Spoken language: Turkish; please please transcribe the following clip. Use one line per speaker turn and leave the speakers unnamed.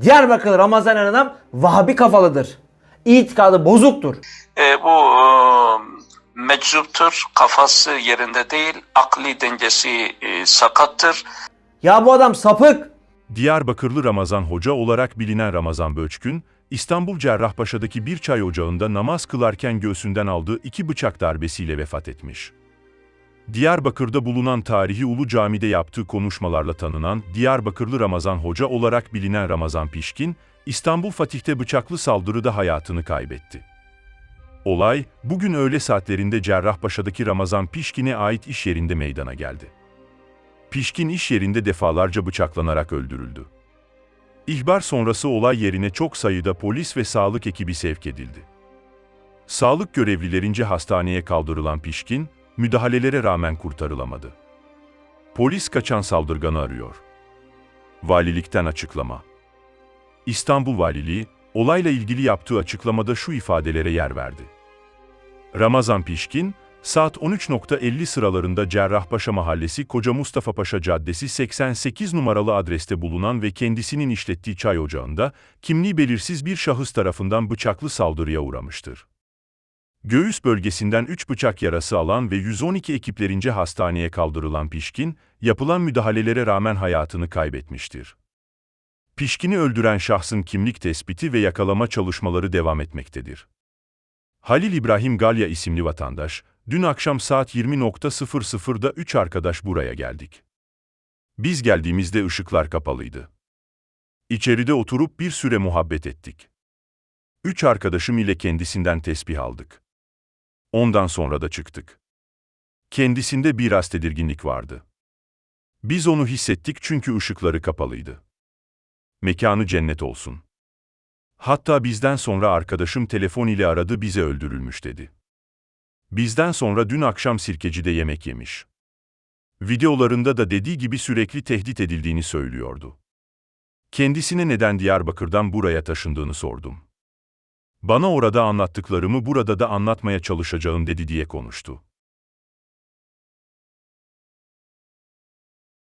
Diyarbakır Ramazan adam Vahabi kafalıdır. İtikadı bozuktur.
E, bu e, meczuptur, kafası yerinde değil, akli dengesi e, sakattır.
Ya bu adam sapık.
Diyarbakırlı Ramazan Hoca olarak bilinen Ramazan Böçkün, İstanbul Cerrahpaşa'daki bir çay ocağında namaz kılarken göğsünden aldığı iki bıçak darbesiyle vefat etmiş. Diyarbakır'da bulunan tarihi Ulu Cami'de yaptığı konuşmalarla tanınan Diyarbakırlı Ramazan Hoca olarak bilinen Ramazan Pişkin, İstanbul Fatih'te bıçaklı saldırıda hayatını kaybetti. Olay, bugün öğle saatlerinde Cerrahpaşa'daki Ramazan Pişkin'e ait iş yerinde meydana geldi. Pişkin iş yerinde defalarca bıçaklanarak öldürüldü. İhbar sonrası olay yerine çok sayıda polis ve sağlık ekibi sevk edildi. Sağlık görevlilerince hastaneye kaldırılan Pişkin, müdahalelere rağmen kurtarılamadı. Polis kaçan saldırganı arıyor. Valilikten açıklama. İstanbul Valiliği, olayla ilgili yaptığı açıklamada şu ifadelere yer verdi. Ramazan Pişkin, saat 13.50 sıralarında Cerrahpaşa Mahallesi Koca Mustafa Paşa Caddesi 88 numaralı adreste bulunan ve kendisinin işlettiği çay ocağında kimliği belirsiz bir şahıs tarafından bıçaklı saldırıya uğramıştır. Göğüs bölgesinden 3 bıçak yarası alan ve 112 ekiplerince hastaneye kaldırılan Pişkin, yapılan müdahalelere rağmen hayatını kaybetmiştir. Pişkin'i öldüren şahsın kimlik tespiti ve yakalama çalışmaları devam etmektedir. Halil İbrahim Galya isimli vatandaş, dün akşam saat 20.00'da 3 arkadaş buraya geldik. Biz geldiğimizde ışıklar kapalıydı. İçeride oturup bir süre muhabbet ettik. Üç arkadaşım ile kendisinden tesbih aldık. Ondan sonra da çıktık. Kendisinde biraz tedirginlik vardı. Biz onu hissettik çünkü ışıkları kapalıydı. Mekanı cennet olsun. Hatta bizden sonra arkadaşım telefon ile aradı bize öldürülmüş dedi. Bizden sonra dün akşam sirkecide yemek yemiş. Videolarında da dediği gibi sürekli tehdit edildiğini söylüyordu. Kendisine neden Diyarbakır'dan buraya taşındığını sordum. Bana orada anlattıklarımı burada da anlatmaya çalışacağım dedi diye konuştu.